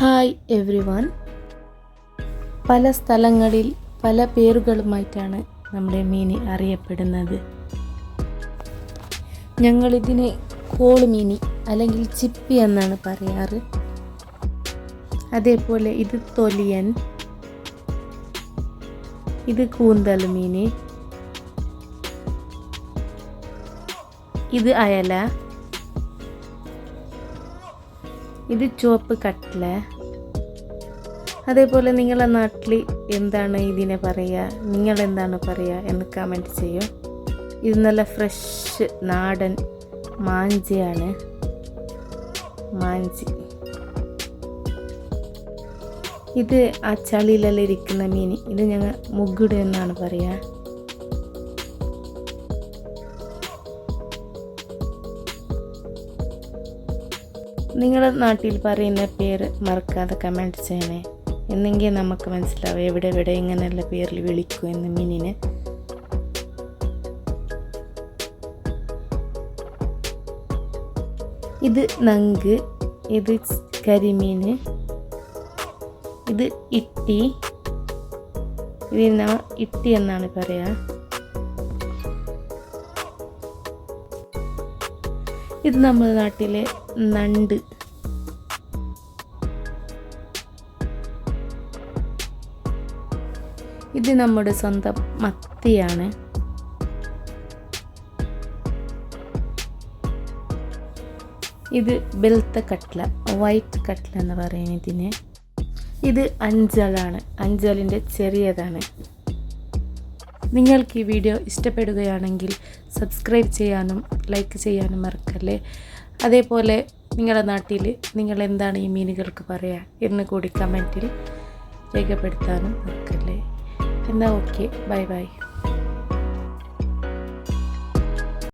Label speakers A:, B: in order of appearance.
A: Hi every one പല സ്ഥലങ്ങളിൽ പല പേരുകളുമായിട്ടാണ് നമ്മുടെ മീനി അറിയപ്പെടുന്നത്. ഞങ്ങളിതിനെ കോളുമീനി അല്ലെങ്കിൽ ചിപ്പി എന്നാണ് പറയാറ്. അതേപോലെ ഇത് തൊലിയൻ. ഇത് കൂന്തൽ മീൻ ഇത് അയല. ഇത് ചുവപ്പ് കട്ടില. അതേപോലെ നിങ്ങളെ നാട്ടിൽ എന്താണ് ഇതിനെ പറയുക നിങ്ങൾ എന്താണ് പറയുക എന്ന് കമന്റ് ചെയ്യൂ. ഇത് നല്ല ഫ്രഷ് നാടൻ മാഞ്ചിയാണ്. മാഞ്ചി. ഇത് ആ ചളിയിലെല്ലാം ഇരിക്കുന്ന മീൻ. ഇത് ഞങ്ങൾ മുഗുട് എന്നാണ് പറയുക നിങ്ങളുടെ നാട്ടിൽ പറയുന്ന പേര് മറക്കാതെ കമന്റ് ചെയ്യണേ. എന്നെങ്കിൽ നമുക്ക് മനസ്സിലാവും എവിടെ എവിടെ ഇങ്ങനെയുള്ള പേരിൽ വിളിക്കൂ എന്ന് മീനിനെ. ഇത് നങ്ക് ഇത് കരിമീൻ ഇത് ഇട്ടി. ഇതിന ഇട്ടി എന്നാണ് പറയുക ഇത് നമ്മുടെ നാട്ടിലെ നണ്ട്. ഇത് നമ്മുടെ സ്വന്തം മത്തിയാണ്. ഇത് വെളുത്ത കട്ട്ല വൈറ്റ് കട്ട്ല എന്ന് പറയുന്നതിന് ഇത് അഞ്ചലാണ് അഞ്ചലിന്റെ ചെറിയതാണ്. നിങ്ങൾക്ക് ഈ വീഡിയോ ഇഷ്ടപ്പെടുകയാണെങ്കിൽ സബ്സ്ക്രൈബ് ചെയ്യാനും ലൈക്ക് ചെയ്യാനും മറക്കല്ലേ? അതേപോലെ നിങ്ങളുടെ നാട്ടിൽ നിങ്ങൾ എന്താണ് ഈ മീനുകൾക്ക് പറയുക എന്ന് കൂടി കമന്റിൽ രേഖപ്പെടുത്താനും മറക്കല്ലേ? എന്നാൽ ഓക്കെ ബൈ ബൈ